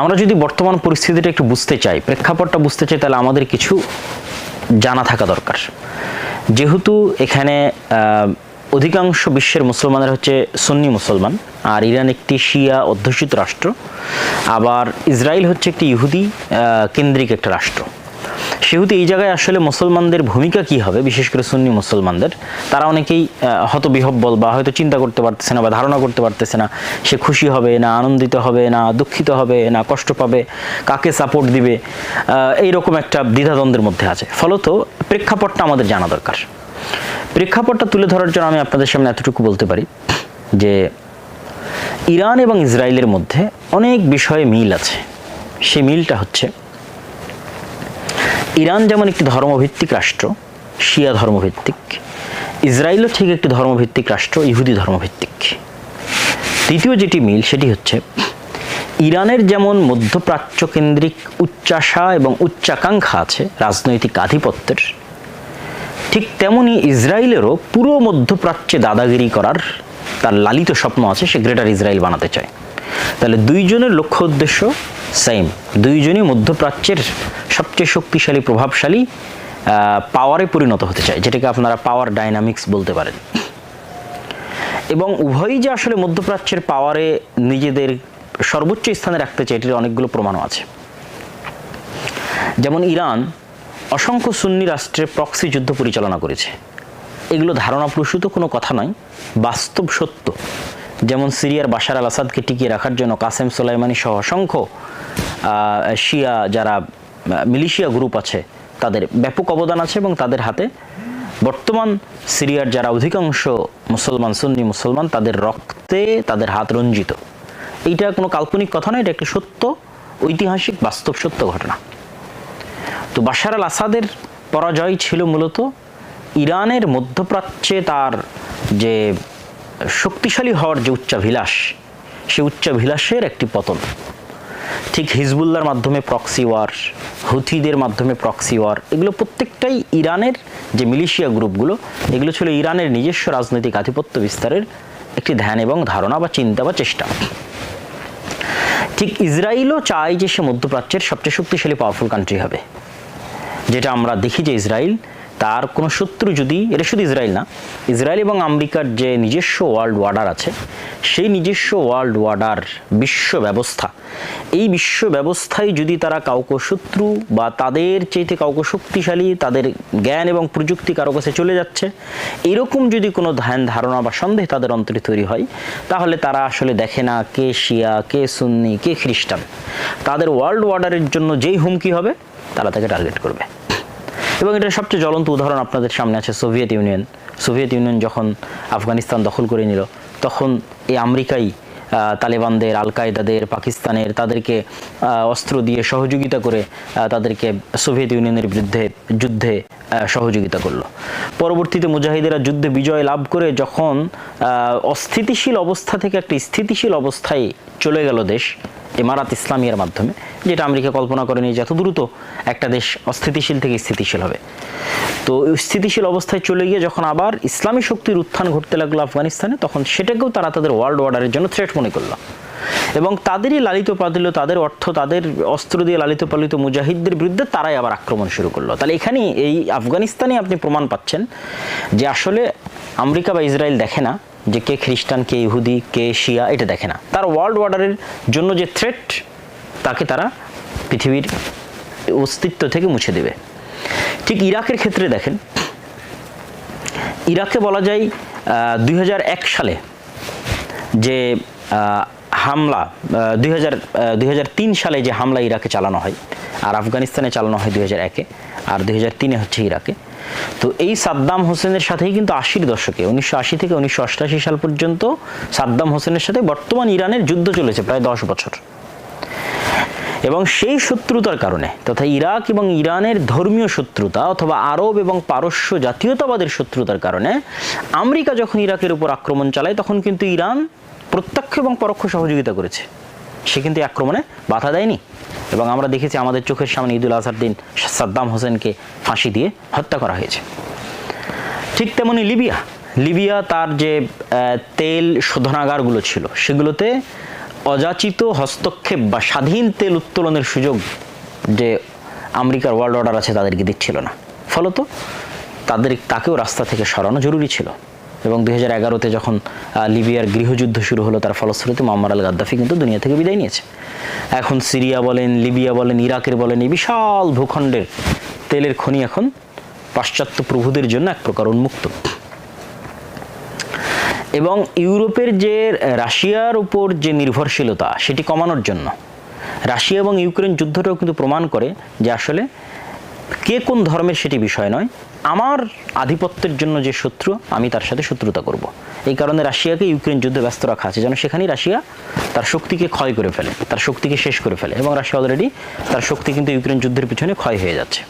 আমরা যদি বর্তমান পরিস্থিতিটা একটু বুঝতে চাই, প্রেক্ষাপটটা বুঝতে চাই, তাহলে আমাদের কিছু জানা থাকা দরকার। যেহেতু এখানে অধিকাংশ বিশ্বের মুসলমানের হচ্ছে সুন্নি মুসলমান, আর ইরান একটি শিয়া অধ্যুষিত রাষ্ট্র, আবার ইসরায়েল হচ্ছে একটি ইহুদি কেন্দ্রিক একটা রাষ্ট্র। সেহেতু এই জায়গায় আসলে মুসলমানদের ভূমিকা কি হবে? বিশেষ করে সুন্নি মুসলমানদের। তারা অনেকেই হতবিহব্বল বা হয়তো চিন্তা করতে পারতেছে না বা ধারণা করতে পারতেছে না সে খুশি হবে, না আনন্দিত হবে, না দুঃখিত হবে, না কষ্ট পাবে, কাকে সাপোর্ট দিবে এইরকম একটা দ্বিধাদ্বন্দ্বের মধ্যে আছে। ফলত প্রেক্ষাপটটা আমাদের জানা দরকার। প্রেক্ষাপটটা তুলে ধরার জন্য আমি আপনাদের সামনে এতটুকু বলতে পারি যে ইরান এবং ইসরায়েলের মধ্যে অনেক বিষয়ে মিল আছে। সেই মিলটা হচ্ছে ইরান যেমন একটি ধর্মভিত্তিক রাষ্ট্র, শিয়া ধর্মভিত্তিক, ইসরায়েলও ঠিক একটি ধর্মভিত্তিক রাষ্ট্র, ইহুদি ধর্মভিত্তিক। তৃতীয় যেটি মিল সেটি হচ্ছে, ইরানের যেমন মধ্যপ্রাচ্য কেন্দ্রিক উচ্চাশা এবং উচ্চাকাঙ্ক্ষা আছে রাজনৈতিক আধিপত্যের, ঠিক তেমনি ইসরায়েলেরও পুরো মধ্যপ্রাচ্যে দাদাগিরি করার তার লালিত স্বপ্ন আছে সে গ্রেটার ইসরায়েল বানাতে চায়। তাহলে দুইজনের লক্ষ্য উদ্দেশ্য সেম দুইজনই মধ্যপ্রাচ্যের সবচেয়ে শক্তিশালী, প্রভাবশালী পাওয়ারে পরিণত হতে চায়, যেটাকে আপনারা পাওয়ার ডাইনামিক্স বলতে পারেন। এবং উভয়ই যে আসলে মধ্যপ্রাচ্যের পাওয়ারে নিজেদের সর্বোচ্চ স্থানে রাখতে চায়, এটির অনেকগুলো প্রমাণও আছে। যেমন ইরান অসংখ্য সুন্নি রাষ্ট্রের প্রক্সি যুদ্ধ পরিচালনা করেছে। এগুলো ধারণা প্রসূত কোনো কথা নয়, বাস্তব সত্য। যেমন সিরিয়ার বাশার আল আসাদকে টিকিয়ে রাখার জন্য কাসেম সোলাইমানি সহ অসংখ্য শিয়া যারা মিলিশিয়া গ্রুপ আছে, তাদের ব্যাপক অবদান আছে এবং তাদের হাতে বর্তমান সিরিয়ার যারা অধিকাংশ মুসলমান, সুন্নি মুসলমান, তাদের রক্তে তাদের হাত রঞ্জিত। এইটা কোনো কাল্পনিক কথা নয়, এটা একটি সত্য, ঐতিহাসিক বাস্তব সত্য ঘটনা। তো বাশার আল আসাদের পরাজয় ছিল মূলত ইরানের মধ্যপ্রাচ্যে তার যে শক্তিশালী হওয়ার যে উচ্চাভিলাষ, সে উচ্চাভিলাষের একটি পতন। ঠিক হিজবুল্লার মাধ্যমে প্রক্সি ওয়ার হুথিদের মাধ্যমে প্রক্সি ওয়ার এগুলো প্রত্যেকটাই ইরানের যে মিলিশিয়া গ্রুপগুলো, এগুলো ছিল ইরানের নিজস্ব রাজনৈতিক আধিপত্য বিস্তারের একটি ধ্যান এবং ধারণা বা চিন্তা বা চেষ্টা। ঠিক ইসরায়েলও চায় যে সে মধ্যপ্রাচ্যের সবচেয়ে শক্তিশালী পাওয়ারফুল কান্ট্রি হবে। যেটা আমরা দেখি যে ইসরায়েল তার কোনো শত্রু যদি, এটা শুধু ইসরায়েল না, ইসরায়েল এবং আমেরিকার যে নিজস্ব ওয়ার্ল্ড ওয়ার্ডার আছে, সেই নিজস্ব ওয়ার্ল্ড ওয়ার্ডার বিশ্ব ব্যবস্থা, এই বিশ্ব ব্যবস্থায় যদি তারা কাউকে শত্রু বা তাদের চেয়েতে কাউকে শক্তিশালী, তাদের জ্ঞান এবং প্রযুক্তি কারও কাছে চলে যাচ্ছে, এরকম যদি কোনো ধ্যান ধারণা বা সন্দেহ তাদের অন্তরে তৈরি হয়, তাহলে তারা আসলে দেখে না কে শিয়া, কে সুন্নি, কে খ্রিস্টান। তাদের ওয়ার্ল্ড ওয়ার্ডারের জন্য যেই হুমকি হবে, তারা তাকে টার্গেট করবে। এবং এটা সবচেয়ে জ্বলন্ত উদাহরণ আপনাদের সামনে আছে সোভিয়েত ইউনিয়ন। সোভিয়েত ইউনিয়ন যখন আফগানিস্তান দখল করে নিল, তখন এই আমেরিকাই তালেবানদের আল কায়দাদের পাকিস্তানের তাদেরকে অস্ত্র দিয়ে সহযোগিতা করে তাদেরকে সোভিয়েত ইউনিয়নের বিরুদ্ধে যুদ্ধে সহযোগিতা করল। পরবর্তীতে মুজাহিদেরা যুদ্ধে বিজয় লাভ করে যখন অস্থিতিশীল অবস্থা থেকে একটা স্থিতিশীল অবস্থায় চলে গেল দেশ, ইমারাত ইসলামিয়ার মাধ্যমে, যেটা আমেরিকা কল্পনা করেনি যে এত দ্রুত একটা দেশ অস্থিতিশীল থেকে স্থিতিশীল হবে। তো স্থিতিশীল অবস্থায় চলে গিয়ে যখন আবার ইসলামী শক্তির উত্থান ঘটতে লাগল আফগানিস্তানে, তখন সেটাকেও তারা তাদের ওয়ার্ল্ড অর্ডারের জন্য থ্রেট মনে করল। এবং তাদেরই লালিত পালিত, তাদের অর্থ, তাদের অস্ত্র দিয়ে লালিত পালিত মুজাহিদদের বিরুদ্ধে তারাই আবার আক্রমণ শুরু করল। তাহলে এখানে এই আফগানিস্তানে আপনি প্রমাণ পাচ্ছেন যে আসলে আমেরিকা বা ইসরায়েল দেখে না যে কে খ্রিস্টান, কে ইহুদি, কে শিয়া, এটা দেখে না। তার ওয়ার্ল্ড অর্ডারের জন্য যে থ্রেট তাকে তারা পৃথিবীর অস্তিত্ব থেকে মুছে দেবে। ঠিক ইরাকের ক্ষেত্রে দেখেন, ইরাকে বলা যায় দুই হাজার এক সালে যে হামলা দুই হাজার দুই সালে যে হামলা ইরাকে চালানো হয়, আর আফগানিস্তানে চালানো হয় দুই হাজার একে, আর দুই হাজার তিনে হচ্ছে ইরাকে। তো এই সাদ্দাম হোসেনের সাথেই কিন্তু আশির দশকে, উনিশশো আশি থেকে উনিশশো সাল পর্যন্ত সাদ্দাম হোসেনের সাথে বর্তমান ইরানের যুদ্ধ চলেছে প্রায় দশ বছর। এবং সেই শত্রুতার কারণে, তথা ইরাক এবং ইরানের ধর্মীয় শত্রুতা অথবা আরব এবং পারস্য জাতীয়তাবাদের শত্রুতার কারণে, আমেরিকা যখন ইরাকের উপর আক্রমণ চালায়, তখন কিন্তু ইরান প্রত্যক্ষ এবং পরোক্ষ সহযোগিতা করেছে। সে কিন্তু আক্রমণে বাধা দেয়নি। এবং আমরা দেখেছি আমাদের চোখের সামনে ঈদুল আজহার দিন সাদ্দাম হোসেনকে ফাঁসি দিয়ে হত্যা করা হয়েছে। ঠিক তেমনি লিবিয়া। লিবিয়া তার যে তেল শোধনাগারগুলো ছিল, সেগুলোতে অযাচিত হস্তক্ষেপ বা স্বাধীন তেল উত্তোলনের সুযোগ যে আমেরিকার ওয়ার্ল্ড অর্ডার আছে তাদেরকে দিচ্ছিল না। ফলত তাদের তাকেও রাস্তা থেকে সরানো জরুরি ছিল। এবং দুই হাজার এগারোতে যখন লিবিয়ার গৃহযুদ্ধ শুরু হলো, তার ফলশ্রুতিতে মোহাম্মদ আল গাদ্দাফি কিন্তু দুনিয়া থেকে বিদায় নিয়েছে। এখন সিরিয়া বলেন, লিবিয়া বলেন, ইরাকের বলেন, এই বিশাল ভূখণ্ডের তেলের খনি এখন পাশ্চাত্য প্রভুদের জন্য এক প্রকার উন্মুক্ত। এবং ইউরোপের যে রাশিয়ার উপর যে নির্ভরশীলতা, সেটি কমানোর জন্য। রাশিয়া এবং ইউক্রেন যুদ্ধটাও কিন্তু প্রমাণ করে যে আসলে কে কোন ধর্মের সেটি বিষয় নয় আমার আধিপত্যের জন্য যে শত্রু, আমি তার সাথে শত্রুতা করব। এই কারণে রাশিয়াকে ইউক্রেন যুদ্ধে ব্যস্ত রাখা আছে। যেন সেখানেই রাশিয়া তার শক্তিকে ক্ষয় করে ফেলে, তার শক্তিকে শেষ করে ফেলে। এবং রাশিয়া অলরেডি তার শক্তি কিন্তু ইউক্রেন যুদ্ধের পিছনে ক্ষয় হয়ে যাচ্ছে।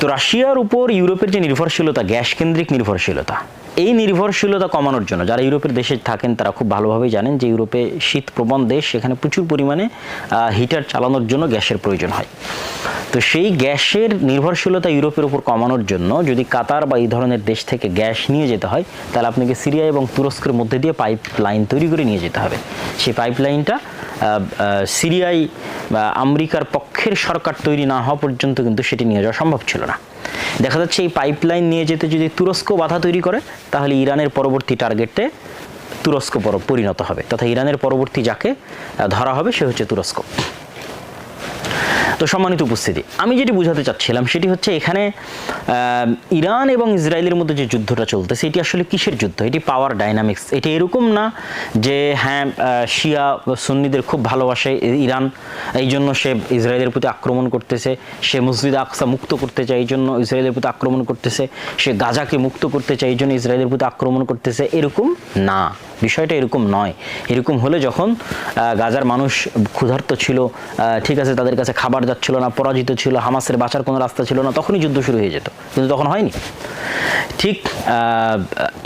তো রাশিয়ার উপর ইউরোপের যে নির্ভরশীলতা গ্যাস কেন্দ্রিক নির্ভরশীলতা, এই নির্ভরশীলতা কমানোর জন্য যারা ইউরোপের দেশে থাকেন, তারা খুব ভালোভাবেই জানেন যে ইউরোপে শীত প্রবণ দেশ, সেখানে প্রচুর পরিমাণে হিটার চালানোর জন্য গ্যাসের প্রয়োজন হয়। তো সেই গ্যাসের নির্ভরশীলতা ইউরোপের উপর কমানোর জন্য যদি কাতার বা এই ধরনের দেশ থেকে গ্যাস নিয়ে যেতে হয়, তাহলে আপনাকে সিরিয়া এবং তুরস্কের মধ্যে দিয়ে পাইপ লাইন তৈরি করে নিয়ে যেতে হবে। সেই পাইপ লাইনটা সিরিয়ায় আমেরিকার পক্ষের সরকার তৈরি না হওয়া পর্যন্ত কিন্তু সেটি নিয়ে যাওয়া সম্ভব ছিল না। দেখা যাচ্ছে এই পাইপলাইন নিয়ে যেতে যদি তুরস্ক বাধা তৈরি করে, তাহলে ইরানের পরবর্তী টার্গেটে তুরস্ক পর- পরিণত হবে। তথা ইরানের পরবর্তী যাকে ধরা হবে, সে হচ্ছে তুরস্ক। তো সম্মানিত উপস্থিতি, আমি যেটি বোঝাতে চাচ্ছিলাম সেটি হচ্ছে এখানে ইরান এবং ইসরায়েলের মধ্যে যে যুদ্ধটা চলতেছে, এটি আসলে কিসের যুদ্ধ? এটি পাওয়ার ডাইনামিক্স এটি এরকম না যে হ্যাঁ শিয়া সুন্নিদের খুব ভালোবাসে ইরান এই জন্য সে ইসরায়েলের প্রতি আক্রমণ করতেছে, সে মসজিদ আকসা মুক্ত করতে চায় এই জন্য ইসরায়েলের প্রতি আক্রমণ করতেছে, সে গাজাকে মুক্ত করতে চায় এই জন্য ইসরায়েলের প্রতি আক্রমণ করতেছে, এরকম না। বিষয়টা এরকম নয়। এরকম হলে যখন গাজার মানুষ ক্ষুধার্ত ছিল ঠিক আছে, তাদের কাছে খাবার যাচ্ছিল না, পরাজিত ছিল, হামাসের বাঁচার কোনো রাস্তা ছিল না, তখনই যুদ্ধ শুরু হয়ে যেত। কিন্তু তখন হয়নি। ঠিক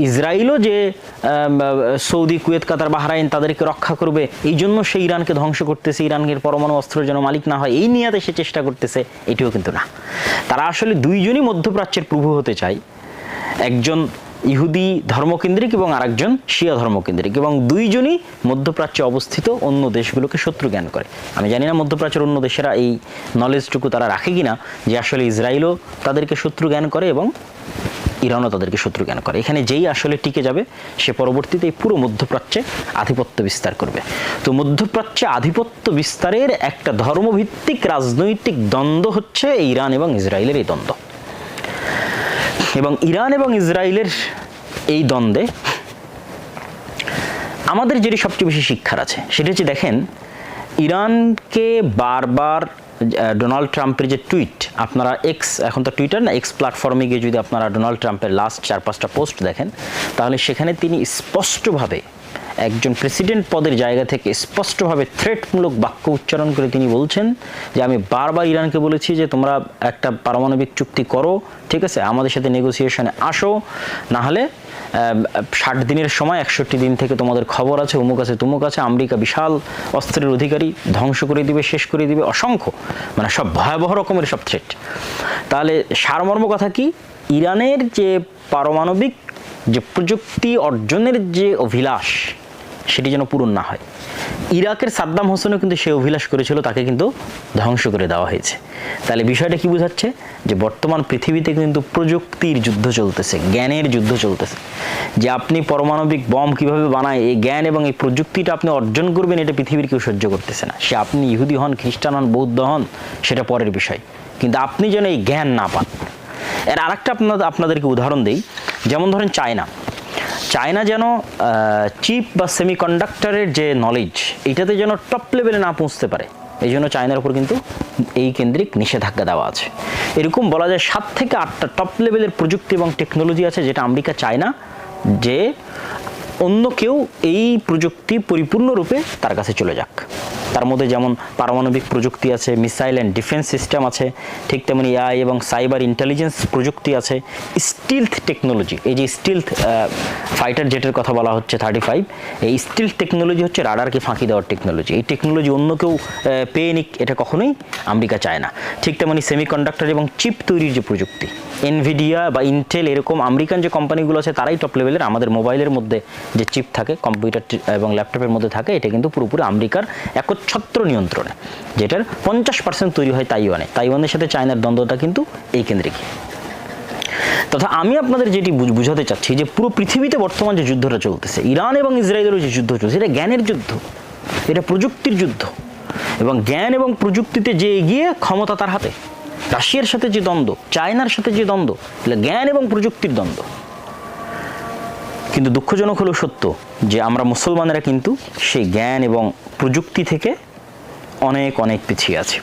ইসরায়েলও যে সৌদি, কুয়েত, কাতার, বাহরাইন তাদেরকে রক্ষা করবে, এই জন্য সে ইরানকে ধ্বংস করতেছে। ইরানের পরমাণু অস্ত্রের যেন মালিক না হয়, এই নিয়াতে সে চেষ্টা করতেছে, এটিও কিন্তু না। তারা আসলে দুইজনই মধ্যপ্রাচ্যের প্রভু হতে চায়। একজন ইহুদি ধর্মকেন্দ্রিক এবং আরেকজন শিয়া ধর্মকেন্দ্রিক এবং দুইজনই মধ্যপ্রাচ্যে অবস্থিত অন্য দেশগুলোকে শত্রু জ্ঞান করে। আমি জানি না মধ্যপ্রাচ্যের অন্য দেশেরা এই নলেজটুকু তারা রাখে কিনা যে আসলে ইসরায়েলও তাদেরকে শত্রু জ্ঞান করে এবং ইরানও তাদেরকে শত্রু জ্ঞান করে। এখানে যেই আসলে টিকে যাবে, সে পরবর্তীতে এই পুরো মধ্যপ্রাচ্যে আধিপত্য বিস্তার করবে। তো মধ্যপ্রাচ্যে আধিপত্য বিস্তারের একটা ধর্মভিত্তিক রাজনৈতিক দ্বন্দ্ব হচ্ছে ইরান এবং ইসরায়েলের এই দ্বন্দ্ব। এবং ইরান এবং ইসরায়েলের এই দ্বন্দ্বে আমাদের যেটি সবচেয়ে বেশি শিক্ষার আছে, সেটা হচ্ছে দেখেন, ইরানকে বারবার ডোনাল্ড ট্রাম্পের যে টুইট, আপনারা এক্স এখন তো টুইটার না এক্স প্ল্যাটফর্মে গিয়ে যদি আপনারা ডোনাল্ড ট্রাম্পের লাস্ট চার পাঁচটা পোস্ট দেখেন, তাহলে সেখানে তিনি স্পষ্টভাবে একজন প্রেসিডেন্ট পদের জায়গা থেকে স্পষ্টভাবে থ্রেটমূলক বাক্য উচ্চারণ করে তিনি বলছেন যে, আমি বারবার ইরানকে বলেছি যে, তোমরা একটা পারমাণবিক চুক্তি করো, ঠিক আছে? আমাদের সাথে নেগোসিয়েশনে আসো। না হলে ষাট দিনের সময়, একষট্টি দিন থেকে তোমাদের খবর আছে, অমুক আছে, তুমুক আছে। আমেরিকা বিশাল অস্ত্রের অধিকারী ধ্বংস করে দিবে, শেষ করে দিবে। অসংখ্য মানে সব ভয়াবহ রকমের সব থ্রেট তাহলে সারমর্ম কথা কি? ইরানের যে পারমাণবিক যে প্রযুক্তি অর্জনের যে অভিলাষ সেটি যেন পূরণ না হয়। ইরাকের সাদ্দাম হোসেনও কিন্তু সে অভিলাষ করেছিল, তাকে কিন্তু ধ্বংস করে দেওয়া হয়েছে। তাহলে বিষয়টা কি বোঝাচ্ছে? যে বর্তমান পৃথিবীতে কিন্তু প্রযুক্তির যুদ্ধ চলতেছে, জ্ঞানের যুদ্ধ চলতেছে। যে আপনি পারমাণবিক বম কীভাবে বানায়, এই জ্ঞান এবং এই প্রযুক্তিটা আপনি অর্জন করবেন, এটা পৃথিবীর কেউ সহ্য করতেছে না। সে আপনি ইহুদি হন, খ্রিস্টান হন, বৌদ্ধ হন, সেটা পরের বিষয়। কিন্তু আপনি যেন এই জ্ঞান না পান। এর আরেকটা আপনাদের আপনাদেরকে উদাহরণ দিই। যেমন ধরেন চায়না। চায়না যেন চিপ বা সেমিকন্ডাক্টরের যে নলেজ এটাতে যেন টপ লেভেলে না পৌঁছতে পারে। এই জন্য চায়নার উপর কিন্তু এই কেন্দ্রিক নিষেধাজ্ঞা দেওয়া আছে। এরকম বলা যায় সাত থেকে আটটা টপ লেভেলের প্রযুক্তি এবং টেকনোলজি আছে যেটা আমেরিকা চায় না যে অন্য কেউ এই প্রযুক্তি পরিপূর্ণরূপে তার কাছে চলে যাক। তার মধ্যে যেমন পারমাণবিক প্রযুক্তি আছে, মিসাইল অ্যান্ড ডিফেন্স সিস্টেম আছে, ঠিক তেমনি এআই এবং সাইবার ইন্টেলিজেন্স প্রযুক্তি আছে, স্টিলথ টেকনোলজি, এই যে স্টিলথ ফাইটার জেটের কথা বলা হচ্ছে থার্টি ফাইভ, এই স্টিলথ টেকনোলজি হচ্ছে রাডারকে ফাঁকি দেওয়ার টেকনোলজি, এই টেকনোলজি অন্য কেউ পেয়ে নিক, এটা কখনোই আমেরিকা চায় না। ঠিক তেমনি সেমিকন্ডাক্টর এবং চিপ তৈরির যে প্রযুক্তি এনভিডিয়া বা ইন্টেল এরকম আমেরিকান যে কোম্পানিগুলো আছে, তারাই টপ লেভেলের আমাদের মোবাইলের মধ্যে যে চিপ থাকে কম্পিউটার এবং ল্যাপটপের মধ্যে থাকে, এটা কিন্তু পুরোপুরি আমেরিকার একচ্ছত্র নিয়ন্ত্রণে, যেটার পঞ্চাশ পার্সেন্ট তৈরি হয় তাইওয়ানে। তাইওয়ানের সাথে চায়নার দ্বন্দ্বটা কিন্তু এই কেন্দ্রিক। তথা আমি আপনাদের যেটি বুঝ- বুঝাতে চাচ্ছি যে পুরো পৃথিবীতে বর্তমান যে যুদ্ধটা চলতেছে, ইরান এবং ইসরায়েলের যে যুদ্ধ চলছে, এটা জ্ঞানের যুদ্ধ, এটা প্রযুক্তির যুদ্ধ। এবং জ্ঞান এবং প্রযুক্তিতে যে এগিয়ে ক্ষমতা তার হাতে। রাশিয়ার সাথে যে দ্বন্দ্ব, চায়নার সাথে যে দ্বন্দ্ব, এটা জ্ঞান এবং প্রযুক্তির দ্বন্দ্ব। কিন্তু দুঃখজনক হলো সত্য যে আমরা মুসলমানেরা কিন্তু সেই জ্ঞান এবং প্রযুক্তি থেকে অনেক অনেক পিছিয়ে আছি।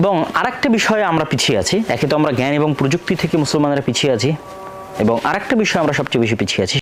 এবং আরেকটা বিষয়ে আমরা পিছিয়ে আছি, একে তো আমরা জ্ঞান এবং প্রযুক্তি থেকে মুসলমানেরা পিছিয়ে আছি, এবং আরেকটা বিষয়ে আমরা সবচেয়ে বেশি পিছিয়ে আছি